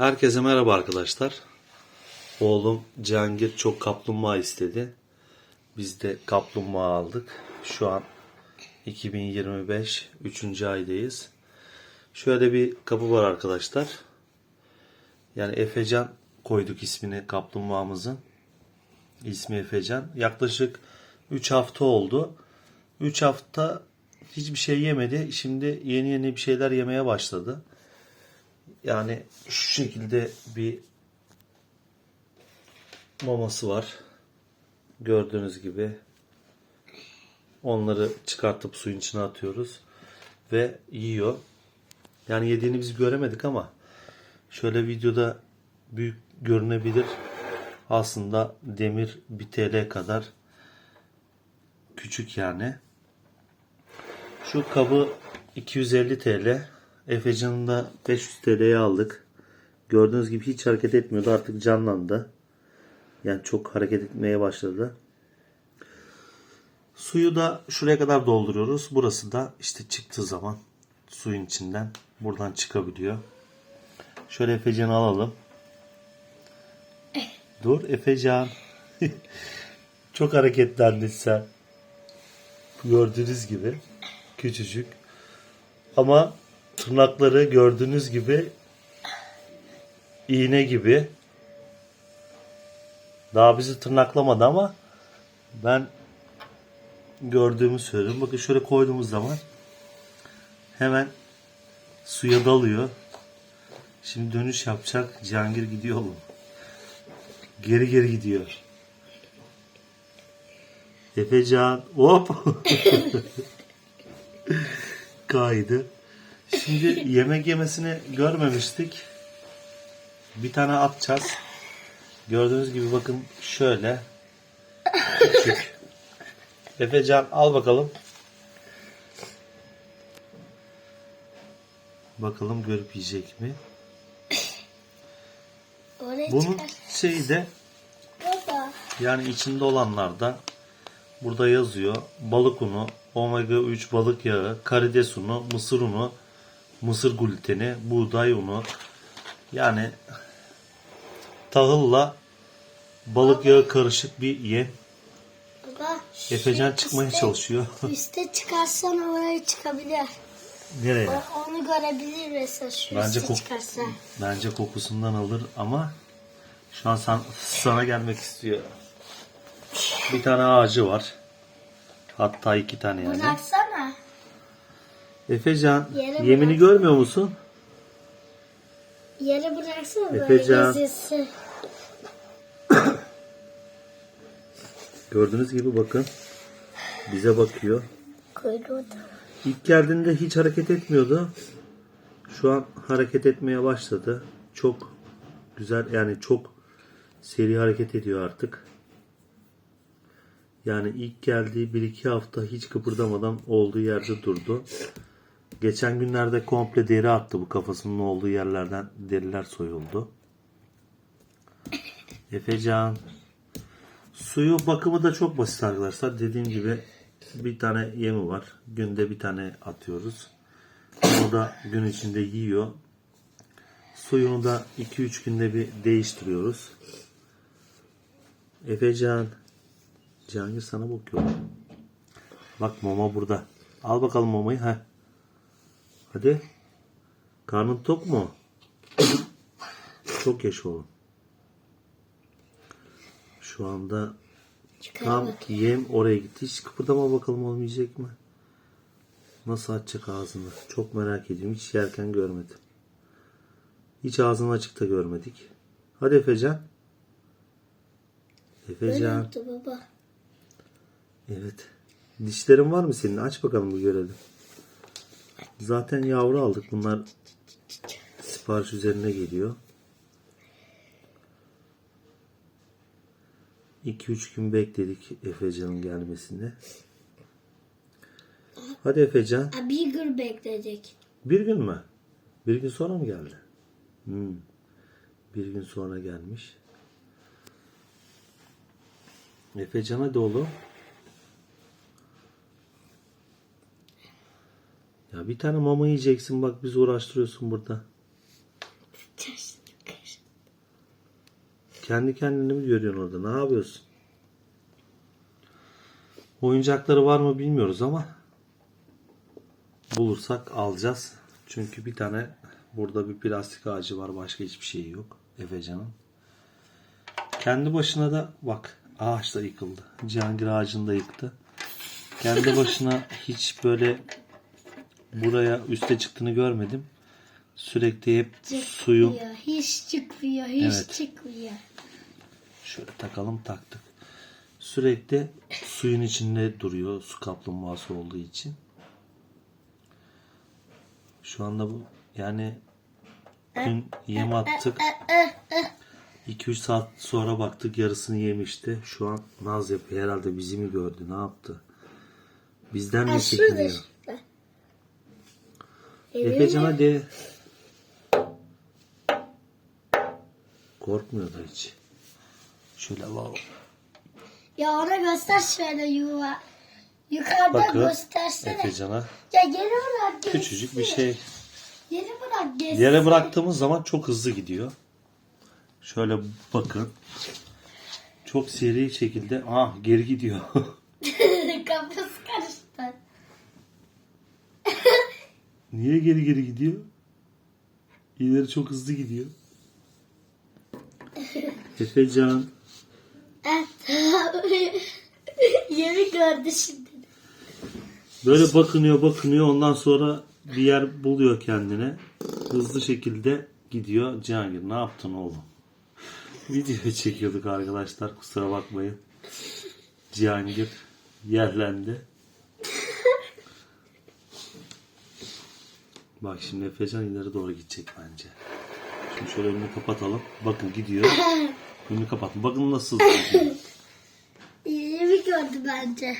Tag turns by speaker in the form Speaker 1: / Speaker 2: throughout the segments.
Speaker 1: Herkese merhaba arkadaşlar. Oğlum Cihangir çok kaplumbağa istedi. Biz de kaplumbağa aldık. Şu an 2025 3. aydayız. Şöyle bir kapı var arkadaşlar. Yani Efecan koyduk ismini kaplumbağamızın. İsmi Efecan. Yaklaşık 3 hafta oldu. 3 hafta hiçbir şey yemedi. Şimdi yeni yeni bir şeyler yemeye başladı. Yani şu şekilde bir maması var. Gördüğünüz gibi. Onları çıkartıp suyun içine atıyoruz. Ve yiyor. Yani yediğini biz göremedik ama şöyle videoda büyük görünebilir. Aslında demir bir TL kadar küçük yani. Şu kabı 250 TL. Efecan'ı da 500 TL'ye aldık. Gördüğünüz gibi hiç hareket etmiyordu. Artık canlandı. Yani çok hareket etmeye başladı. Suyu da şuraya kadar dolduruyoruz. Burası da işte çıktığı zaman suyun içinden buradan çıkabiliyor. Şöyle Efecan'ı alalım. Dur Efecan. çok hareketlendin sen. Gördüğünüz gibi küçücük. Ama tırnakları gördüğünüz gibi iğne gibi. Daha bizi tırnaklamadı ama ben gördüğümü söylüyorum. Bakın şöyle koyduğumuz zaman hemen suya dalıyor. Şimdi dönüş yapacak. Cihangir gidiyor oğlum. Geri geri gidiyor. Efecan hop kaydı. Şimdi yemek yemesini görmemiştik. Bir tane atacağız. Gördüğünüz gibi bakın şöyle. Küçük. Efecan al bakalım. Bakalım görüp yiyecek mi? Bunun şeyi de yani içinde olanlarda burada yazıyor. Balık unu, omega 3 balık yağı, karides unu, mısır unu, mısır gluteni, buğday unu. Yani tahılla balık yağı karışık bir yem.
Speaker 2: Baba.
Speaker 1: Efecan çıkmaya
Speaker 2: üste-
Speaker 1: çalışıyor.
Speaker 2: Üste çıkarsan oraya çıkabilir.
Speaker 1: Nereye?
Speaker 2: O, onu görebilir mesela şu
Speaker 1: Bence
Speaker 2: üste çıkarsa.
Speaker 1: Bence kokusundan alır ama şu an san- sana gelmek istiyor. Bir tane ağacı var. Hatta iki tane yani.
Speaker 2: Bıraksana.
Speaker 1: Efecan
Speaker 2: Yere
Speaker 1: yemini
Speaker 2: bırak.
Speaker 1: görmüyor musun?
Speaker 2: Yere bıraksana böyle
Speaker 1: Efecan.
Speaker 2: gezilsin.
Speaker 1: Gördüğünüz gibi bakın. Bize bakıyor.
Speaker 2: Kuyruğu da.
Speaker 1: İlk geldiğinde hiç hareket etmiyordu. Şu an hareket etmeye başladı. Çok güzel yani çok seri hareket ediyor artık. Yani ilk geldiği 1-2 hafta hiç kıpırdamadan olduğu yerde durdu. Geçen günlerde komple deri attı bu kafasının olduğu yerlerden deriler soyuldu. Efecan. Suyu bakımı da çok basit arkadaşlar. Dediğim gibi bir tane yemi var. Günde bir tane atıyoruz. O da gün içinde yiyor. Suyunu da 2-3 günde bir değiştiriyoruz. Efecan. Cihangir sana bakıyor. Bak mama burada. Al bakalım mamayı. Heh. Hadi. Karnın tok mu? Çok yaş oğlum. Şu anda tam yem oraya gitti. Hiç kıpırdama bakalım olmayacak mı? Nasıl açacak ağzını? Çok merak ediyorum. Hiç yerken görmedim. Hiç ağzını açık da görmedik. Hadi Efecan. Efecan.
Speaker 2: yaptı baba.
Speaker 1: Evet. Dişlerin var mı senin? Aç bakalım bir görelim. Zaten yavru aldık. Bunlar sipariş üzerine geliyor. 2-3 gün bekledik Efecan'ın gelmesini. Hadi Efecan.
Speaker 2: Bir gün bekleyecek.
Speaker 1: Bir gün mü? Bir gün sonra mı geldi? Hmm. Bir gün sonra gelmiş. Efecan hadi Ya bir tane mama yiyeceksin bak bizi uğraştırıyorsun burada. Kendi kendini mi görüyorsun orada? Ne yapıyorsun? Oyuncakları var mı bilmiyoruz ama bulursak alacağız. Çünkü bir tane burada bir plastik ağacı var. Başka hiçbir şey yok. Efecan'ın. Kendi başına da bak ağaç da yıkıldı. Cihangir ağacını da yıktı. Kendi başına hiç böyle buraya üste çıktığını görmedim. Sürekli hep suyun
Speaker 2: Çıkmıyor, hiç çıkmıyor, hiç
Speaker 1: Evet.
Speaker 2: çıkmıyor.
Speaker 1: Şöyle takalım taktık. Sürekli suyun içinde duruyor su kaplumbağası olduğu için. Şu anda bu yani dün yem attık. 2-3 saat sonra baktık yarısını yemişti. Şu an naz yapıyor. Herhalde bizi mi gördü? Ne yaptı? Bizden mi çekiniyor? Efecan hadi. Korkmuyor da hiç. Şöyle alalım.
Speaker 2: Ya ona göster şöyle yuva. Yukarıda
Speaker 1: Bakın
Speaker 2: göstersene.
Speaker 1: Efecan'a
Speaker 2: Ya geri bırak geçsin.
Speaker 1: küçücük bir şey.
Speaker 2: Geri bırak geçsin.
Speaker 1: Yere bıraktığımız zaman çok hızlı gidiyor. Şöyle bakın. Çok seri şekilde ah geri gidiyor.
Speaker 2: Kafası karıştı.
Speaker 1: Niye geri geri gidiyor? İleri çok hızlı gidiyor. Efecan.
Speaker 2: Yemi gördü şimdi.
Speaker 1: Böyle bakınıyor bakınıyor ondan sonra bir yer buluyor kendine. Hızlı şekilde gidiyor. Cihangir ne yaptın oğlum? Video çekiyorduk arkadaşlar kusura bakmayın. Cihangir yerlendi. Bak şimdi Efecan ileri doğru gidecek bence. Şimdi şöyle önünü kapatalım. Bakın gidiyor. Önünü kapatın. Bakın nasıl gidiyor.
Speaker 2: Yemi gördü bence.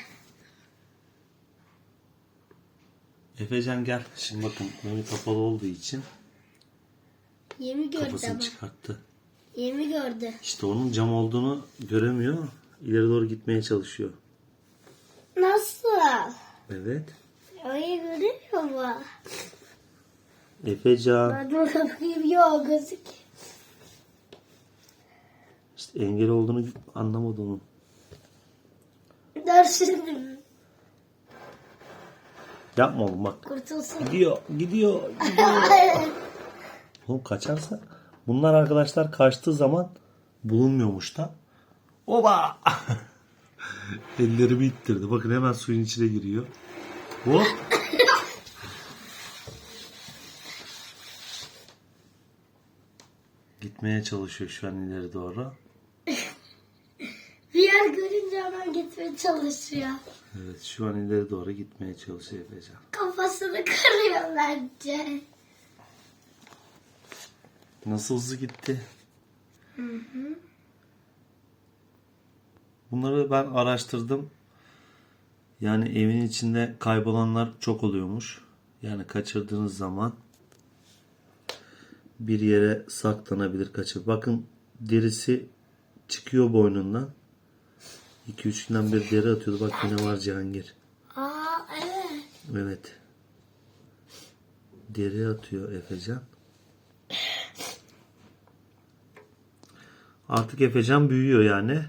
Speaker 1: Efecan gel. Şimdi bakın önü kapalı olduğu için
Speaker 2: Yemi gördü
Speaker 1: kafasını
Speaker 2: ama.
Speaker 1: çıkarttı.
Speaker 2: Yemi gördü.
Speaker 1: İşte onun cam olduğunu göremiyor. İleri doğru gitmeye çalışıyor.
Speaker 2: Nasıl?
Speaker 1: Evet.
Speaker 2: Orayı görüyor mu?
Speaker 1: Efecan.
Speaker 2: Ben de bakayım gözük.
Speaker 1: İşte engel olduğunu anlamadı onun.
Speaker 2: Dur şimdi.
Speaker 1: Yapma oğlum bak.
Speaker 2: Kurtulsun.
Speaker 1: Gidiyor, gidiyor, gidiyor. Oğlum kaçarsa. Bunlar arkadaşlar kaçtığı zaman bulunmuyormuş da. Oba! Ellerimi ittirdi. Bakın hemen suyun içine giriyor. Hop! Gitmeye çalışıyor şu an ileri doğru.
Speaker 2: Bir yer görünce hemen gitmeye çalışıyor.
Speaker 1: Evet şu an ileri doğru gitmeye çalışıyor Efecan.
Speaker 2: Kafasını kırıyor bence.
Speaker 1: Nasıl hızlı gitti? Bunları ben araştırdım. Yani evin içinde kaybolanlar çok oluyormuş. Yani kaçırdığınız zaman bir yere saklanabilir kaçır. Bakın derisi çıkıyor boynundan. 2-3 günden bir deri atıyordu. Bak yine var Cihangir.
Speaker 2: Aa evet.
Speaker 1: Evet. Deri atıyor Efecan. Artık Efecan büyüyor yani.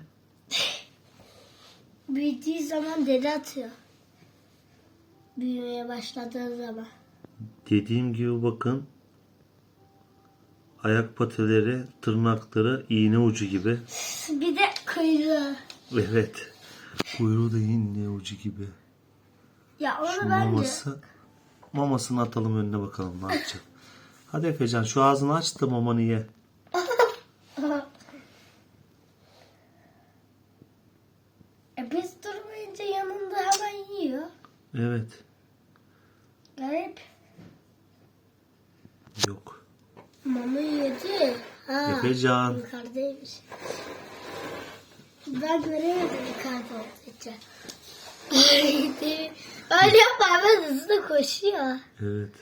Speaker 2: Büyüdüğü zaman deri atıyor. Büyümeye başladığı zaman.
Speaker 1: Dediğim gibi bakın. Ayak patileri, tırnakları iğne ucu gibi.
Speaker 2: Bir de kuyruğu.
Speaker 1: Evet. Kuyruğu da iğne ucu gibi.
Speaker 2: Ya onu
Speaker 1: Şu
Speaker 2: ben de
Speaker 1: maması. Mamasını atalım önüne bakalım ne yapacak. Hadi Efecan şu ağzını aç da mamanı ye.
Speaker 2: e, biz durmayınca yanında hemen yiyor.
Speaker 1: Evet.
Speaker 2: Garip.
Speaker 1: Yok.
Speaker 2: Mama yedi. Ha,
Speaker 1: Efecan.
Speaker 2: yukarıdaymış. Ben göremedim yukarıda değil. Öyle yapma hemen hızlı koşuyor.
Speaker 1: Evet.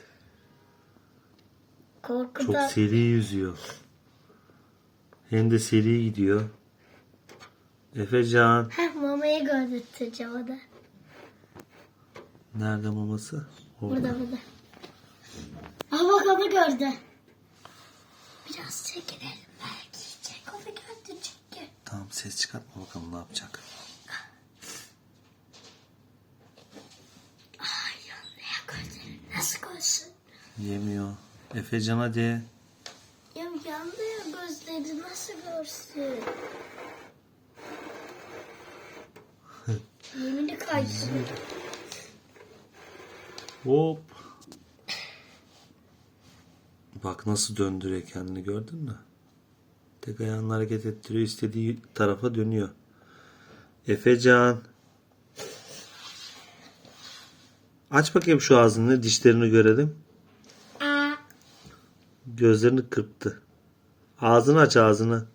Speaker 1: Çok
Speaker 2: Korkudan.
Speaker 1: seri yüzüyor. Hem de seri gidiyor. Efecan.
Speaker 2: Heh, mamayı gördürteceğim ona.
Speaker 1: Nerede maması? Orada.
Speaker 2: Burada burada. Aa bak onu gördü. Biraz çekinelim belki yiyecek onu gördürecek.
Speaker 1: Tamam ses çıkartma bakalım ne yapacak.
Speaker 2: Ay gözleri nasıl koysun?
Speaker 1: Yemiyor. Efecan hadi.
Speaker 2: Ya yandı ya gözleri nasıl görsün? Yemini kaysın.
Speaker 1: Hop. Bak nasıl döndürüyor kendini gördün mü? Tek ayağını hareket ettiriyor istediği tarafa dönüyor. Efecan. Aç bakayım şu ağzını dişlerini görelim. Gözlerini kırptı. Ağzını aç ağzını.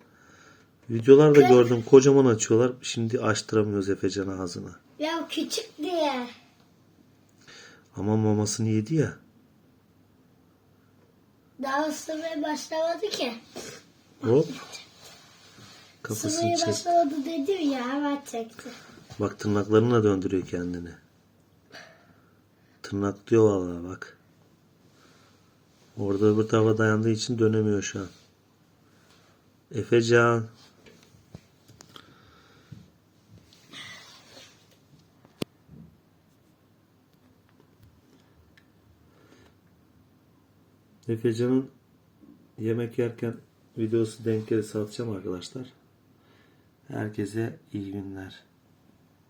Speaker 1: Videolarda gördüm kocaman açıyorlar. Şimdi açtıramıyoruz Efecan ağzını.
Speaker 2: ya küçük diye.
Speaker 1: Ama mamasını yedi ya.
Speaker 2: Daha ısırmaya başlamadı ki.
Speaker 1: Hop. Kafasını
Speaker 2: Isırmaya
Speaker 1: çek.
Speaker 2: başlamadı dedim ya hemen çekti.
Speaker 1: Bak tırnaklarına döndürüyor kendini. Tırnaklıyor vallahi bak. Orada öbür tarafa dayandığı için dönemiyor şu an. Efecan. Efecan'ın yemek yerken videosu denk gelirse atacağım arkadaşlar. Herkese iyi günler.